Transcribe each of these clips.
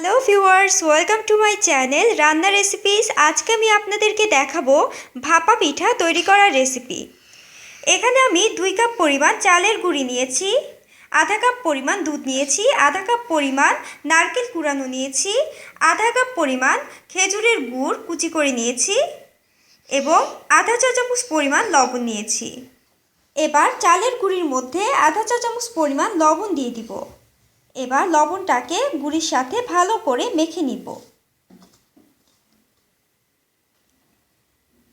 Hello viewers welcome to my channel Ranna recipes আজকে আমি আপনাদেরকে দেখাবো ভাপা পিঠা তৈরি করার রেসিপি এখানে আমি দুই কাপ পরিমাণ চালের গুঁড়ি নিয়েছি, আধা কাপ পরিমাণ দুধ নিয়েছি, আধা কাপ পরিমাণ নারকেল কুড়ানো নিয়েছি, আধা কাপ পরিমাণ খেজুরের গুড় কুচি করে নিয়েছি এবং আধা চা চামচ পরিমাণ লবণ নিয়েছি। এবার চালের গুঁড়ির মধ্যে আধা চা চামচ পরিমাণ লবণ দিয়ে দিব। এবার লবণটাকে গুড়ির সাথে ভালো করে মেখে নিব।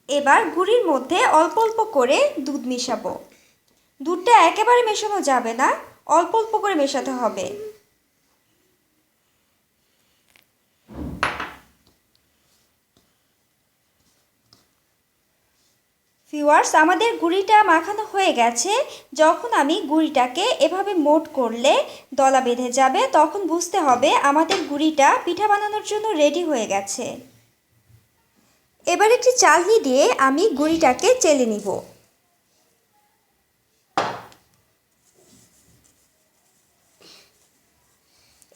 এবার গুড়ির মধ্যে অল্প অল্প করে দুধ মেশাবো। দুধটা একেবারে মেশানো যাবে না, অল্প অল্প করে মেশাতে হবে। ভিউয়ার্স আমাদের গুঁড়িটা মাখানো হয়ে গেছে। যখন আমি গুঁড়িটাকে এভাবে মোট করলে দলা বেঁধে যাবে, তখন বুঝতে হবে আমাদের গুঁড়িটা পিঠা বানানোর জন্য রেডি হয়ে গেছে। এবার একটি চালনি দিয়ে আমি গুঁড়িটাকে চেলে নিব।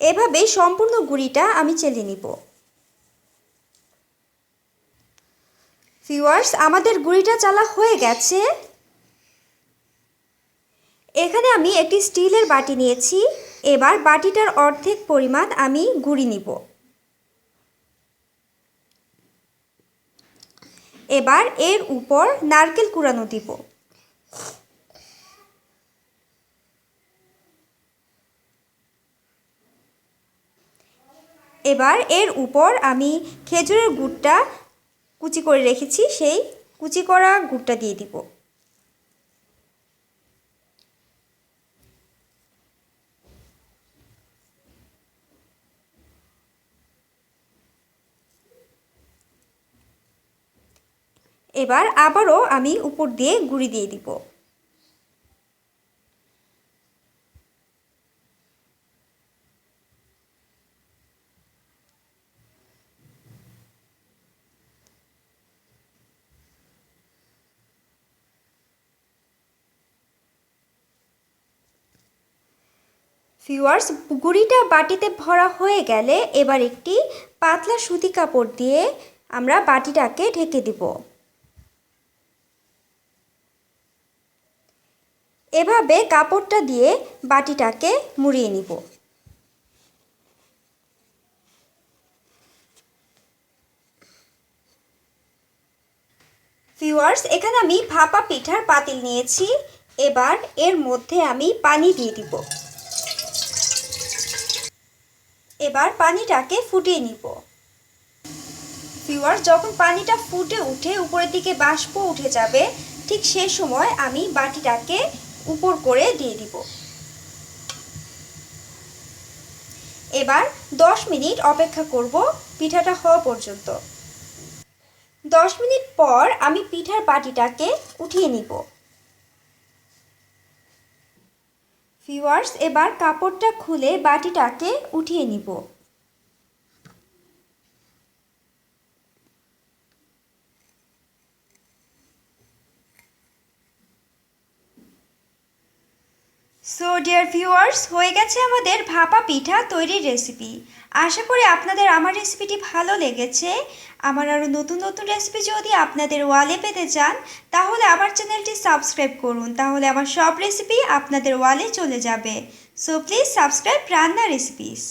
এভাবে সম্পূর্ণ গুঁড়িটা আমি চেলে নিব। ভিউয়ার্স আমাদের গুড়িটা চালা হয়ে গেছে। এখানে আমি একটি স্টিলের বাটি নিয়েছি। এবার বাটিটার অর্ধেক পরিমাণ আমি গুঁড়ি নিব। এবার এর উপর নারকেল কুড়ানো দিব। এবার এর উপর আমি খেজুরের গুড়টা কুচি করে রেখেছি, সেই কুচি করা গুড়টা দিয়ে দিব। এবার আবারও আমি উপর দিয়ে গুঁড়ি দিয়ে দিব। ভিউয়ার্স গুঁড়িটা বাটিতে ভরা হয়ে গেলে এবার একটি পাতলা সুতি কাপড় দিয়ে আমরা বাটিটাকে ঢেকে দিব। এভাবে কাপড়টা দিয়ে বাটিটাকে মুড়িয়ে নিব। ভিউয়ার্স এখানে আমি ভাপা পিঠার পাতিল নিয়েছি। এবার এর মধ্যে আমি পানি দিয়ে দিব। এবার পানিটাকে ফুটিয়ে নিব। ভিউয়ার যখন পানিটা ফুটে উঠে উপরের দিকে বাষ্প উঠে যাবে, ঠিক সে সময় আমি বাটিটাকে উপর করে দিয়ে দিব। এবার দশ মিনিট অপেক্ষা করব পিঠাটা হওয়া পর্যন্ত। দশ মিনিট পর আমি পিঠার বাটিটাকে উঠিয়ে নিব। ভিউয়ার্স এবার কাপড়টা খুলে বাটিটাকে উঠিয়ে নিব। সো ডিয়ার ভিউয়ার্স হয়ে গেছে আমাদের ভাপা পিঠা তৈরির রেসিপি আশা করি আপনাদের আমার রেসিপিটি ভালো লেগেছে। আমার আরও নতুন নতুন রেসিপি যদি আপনাদের ওয়ালে পেতে চান, তাহলে আমার চ্যানেলটি সাবস্ক্রাইব করুন। তাহলে আমার সব রেসিপি আপনাদের ওয়ালে চলে যাবে। So please subscribe Ranna recipes